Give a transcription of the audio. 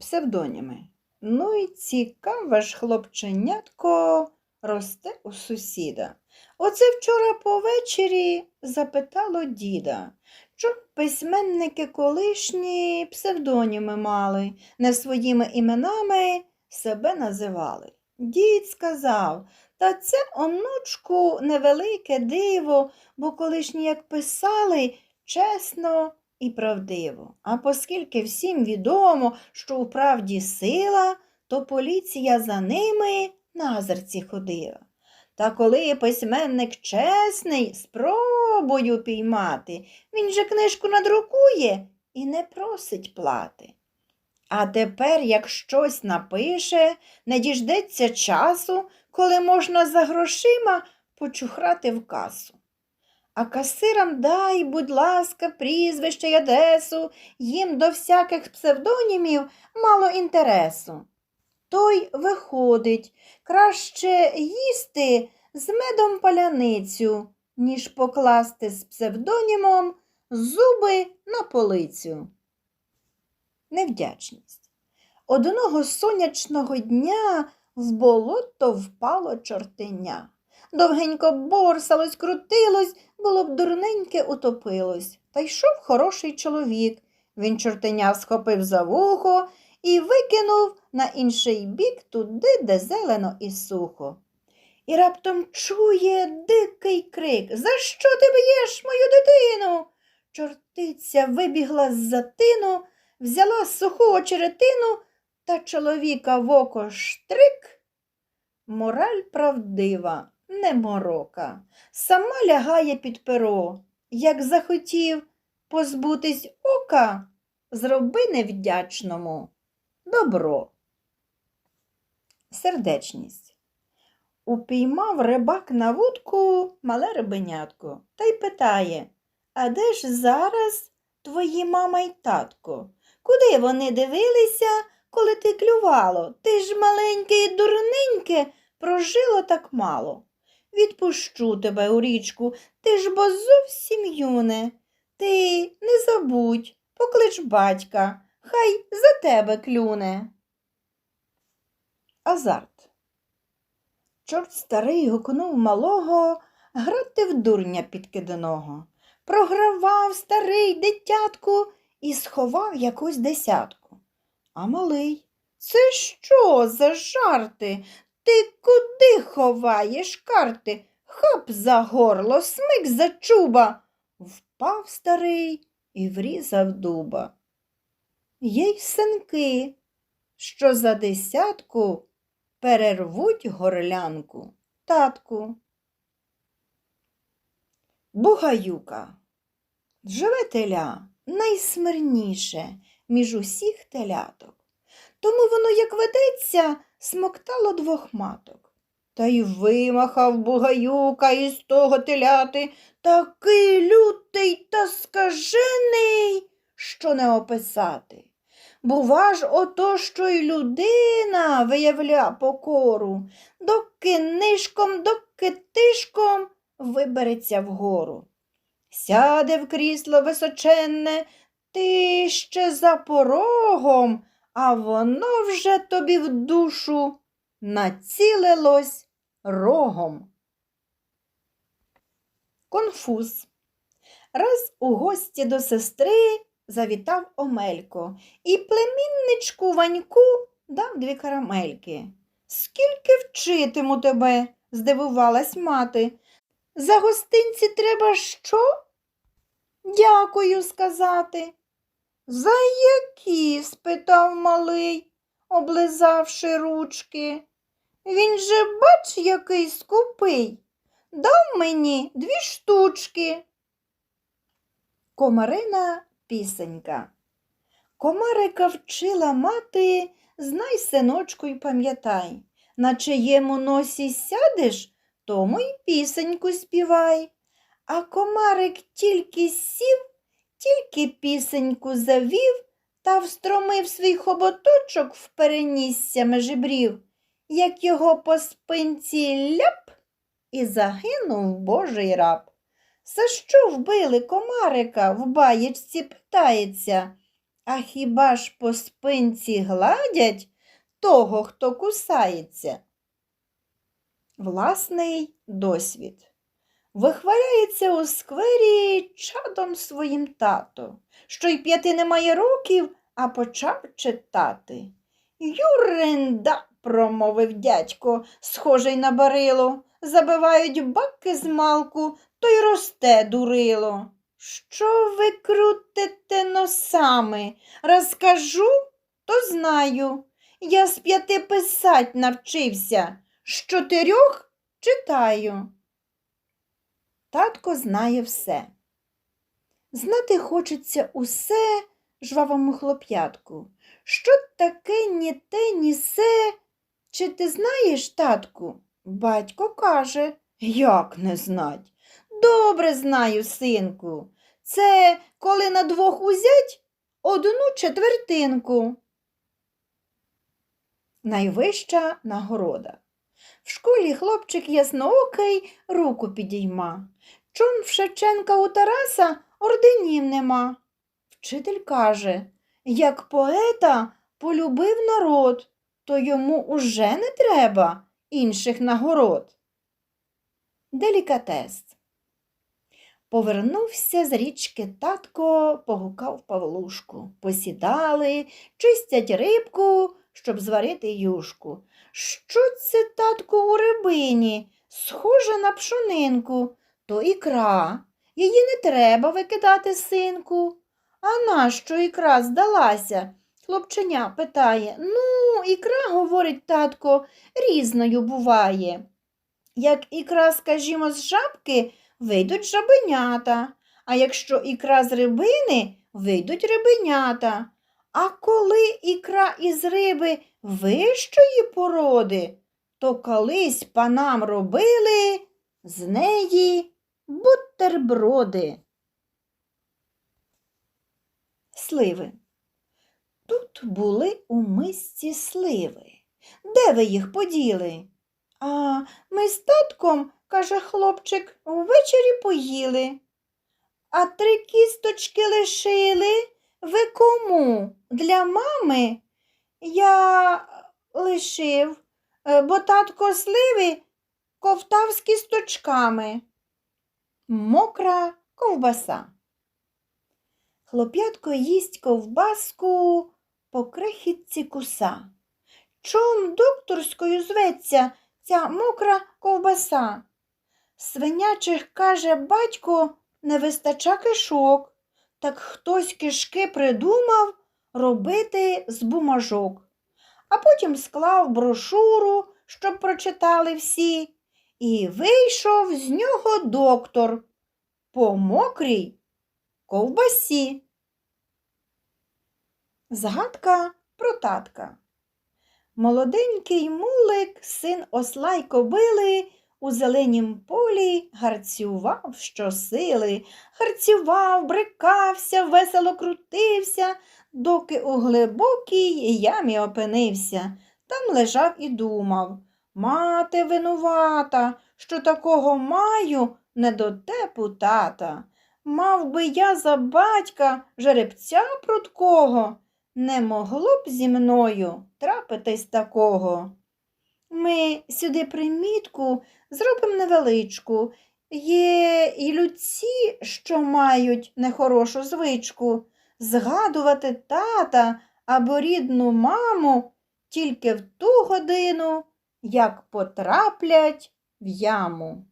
Псевдоніми. Ну і цікаве ж хлопченятко росте у сусіда. Оце вчора повечері запитало діда, чом письменники колишні псевдоніми мали, не своїми іменами себе називали. Дід сказав, та це, онучку, невелике диво, бо колишні як писали чесно і правдиво. А оскільки всім відомо, що у правді сила, то поліція за ними назирці ходила. Та коли письменник чесний, спробую піймати, він же книжку надрукує і не просить плати. А тепер, як щось напише, не діждеться часу, коли можна за грошима почухрати в касу. А касирам дай, будь ласка, прізвище й адресу, їм до всяких псевдонімів мало інтересу. Той виходить, краще їсти з медом паляницю, ніж покласти з псевдонімом зуби на полицю. Невдячність. Одного сонячного дня в болото впало чортеня. Довгенько борсалось, крутилось, було б дурненьке утопилось. Та йшов хороший чоловік. Він чортеня схопив за вухо і викинув на інший бік туди, де зелено і сухо. І раптом чує дикий крик За що ти б'єш мою дитину? Чортиця вибігла з затину, взяла суху очеретину та чоловіка в око штрик. Мораль правдива, не морока, сама лягає під перо. Як захотів позбутись ока, зроби невдячному добро. Сердечність. Упіймав рибак на вудку мале рибенятко та й питає, а де ж зараз твої мама й татко? Куди вони дивилися, коли ти клювало? Ти ж маленьке і дурненьке прожило так мало. Відпущу тебе у річку, ти ж бо зовсім юне. Ти не забудь, поклич батька, хай за тебе клюне. Азарт. Чорт старий гукнув малого грати в дурня підкиданого. Програвав старий дитятку і сховав якусь десятку. А малий, це що за жарти? Ти куди ховаєш карти? Хап за горло, смик за чуба. Впав старий і врізав дуба. Є й синки, що за десятку перервуть горлянку татку. Бугаюка. Живе теля найсмирніше між усіх теляток. Тому воно, як ведеться, смоктало двох маток. Та й вимахав бугаюка із того теляти такий лютий та скажений, що не описати. Бува ж ото, що й людина виявля покору, доки нишком, доки тишком вибереться вгору. Сяде в крісло височенне, ти ще за порогом, а воно вже тобі в душу націлилось рогом. Конфуз. Раз у гості до сестри завітав Омелько і племінничку Ваньку дав дві карамельки. Скільки вчитиму тебе? здивувалась мати. За гостинці треба що? Дякую сказати. За які? спитав малий, облизавши ручки. Він же, бач, який скупий. Дав мені дві штучки. Комарина пісенька. Комарика вчила мати, знай, синочку, й пам'ятай, на чиєму носі сядеш, тому й пісеньку співай. А комарик тільки сів, тільки пісеньку завів та встромив свій хоботочок в перенісся межибрів, як його по спинці ляп і загинув божий раб. За що вбили комарика в баєчці питається, А хіба ж по спинці гладять того, хто кусається? Власний досвід. Вихваляється у сквері чадом своїм тато, що й п'яти немає років, а почав читати. Юринда, промовив дядько, схожий на барило, забивають баки з малку, то й росте дурило. Що ви крутите носами? Розкажу, то знаю. Я з п'яти писать навчився, з чотирьох читаю. Татко знає все. Знати хочеться усе жвавому хлоп'ятку. Що таке ні те, ні се? Чи ти знаєш, татку? Батько каже, як не знать? Добре знаю, синку. Це коли на двох узять одну четвертинку. Найвища нагорода. В школі хлопчик ясноокий руку підійма. Чом в Шевченка у Тараса орденів нема. Вчитель каже, як поета полюбив народ, то йому уже не треба інших нагород. Делікатес. Повернувся з річки татко, погукав Павлушку. Посідали, чистять рибку, щоб зварити юшку. Що це, татку, у рибині? Схоже на пшонинку, то ікра. Її не треба викидати, синку. А нащо ікра здалася? Хлопченя питає. Ну, ікра, говорить татко, різною буває. Як ікра, скажімо, з жабки, вийдуть жабенята, а якщо ікра з рибини, вийдуть рибенята. А коли ікра із риби вищої породи, то колись панам робили з неї бутерброди. Сливи. Тут були у мисці сливи. Де ви їх поділи? А ми з татком, каже хлопчик, ввечері поїли. А три кісточки лишили. Ви кому? Для мами? Я лишив, е, бо татко сливи ковтав з кісточками. Мокра ковбаса. Хлоп'ятко їсть ковбаску по крихітці куса. Чом докторською зветься ця мокра ковбаса? Свинячих, каже батько, не вистача кишок, так хтось кишки придумав робити з бумажок, а потім склав брошуру, щоб прочитали всі, і вийшов з нього доктор по мокрій ковбасі. Згадка про татка. Молоденький мулик, син осла й кобили, у зеленім полі гарцював щосили, гарцював, брикався, весело крутився, доки у глибокій ямі опинився. Там лежав і думав Мати винувата, що такого маю недотепу тата. Мав би я за батька жеребця прудкого, не могло б зі мною трапитись такого. Ми сюди примітку зробимо невеличку. Є і людці, що мають нехорошу звичку, згадувати тата або рідну маму тільки в ту годину, як потраплять в яму.